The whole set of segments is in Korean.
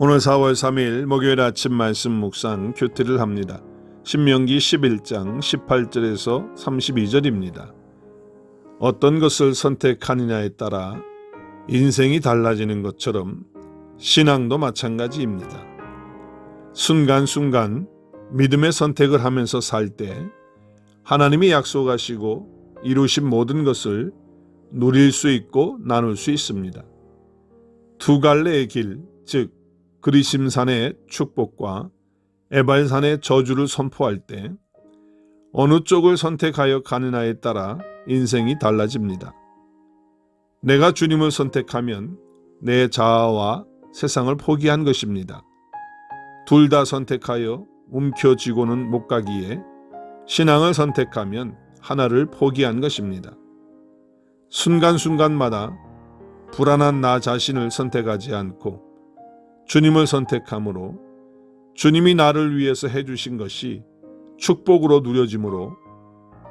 오늘 4월 3일 목요일 아침 말씀 묵상 큐티를 합니다. 신명기 11장 18절에서 32절입니다. 어떤 것을 선택하느냐에 따라 인생이 달라지는 것처럼 신앙도 마찬가지입니다. 순간순간 믿음의 선택을 하면서 살 때 하나님이 약속하시고 이루신 모든 것을 누릴 수 있고 나눌 수 있습니다. 두 갈래의 길, 즉 그리심산의 축복과 에발산의 저주를 선포할 때 어느 쪽을 선택하여 가느냐에 따라 인생이 달라집니다. 내가 주님을 선택하면 내 자아와 세상을 포기한 것입니다. 둘 다 선택하여 움켜쥐고는 못 가기에 신앙을 선택하면 하나를 포기한 것입니다. 순간순간마다 불안한 나 자신을 선택하지 않고 주님을 선택함으로 주님이 나를 위해서 해주신 것이 축복으로 누려지므로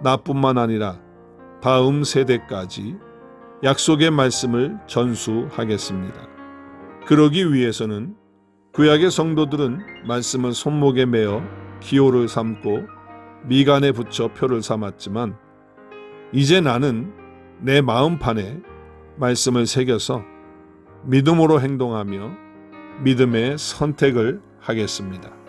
나뿐만 아니라 다음 세대까지 약속의 말씀을 전수하겠습니다. 그러기 위해서는 구약의 성도들은 말씀을 손목에 매어 기호를 삼고 미간에 붙여 표를 삼았지만 이제 나는 내 마음판에 말씀을 새겨서 믿음으로 행동하며 믿음의 선택을 하겠습니다.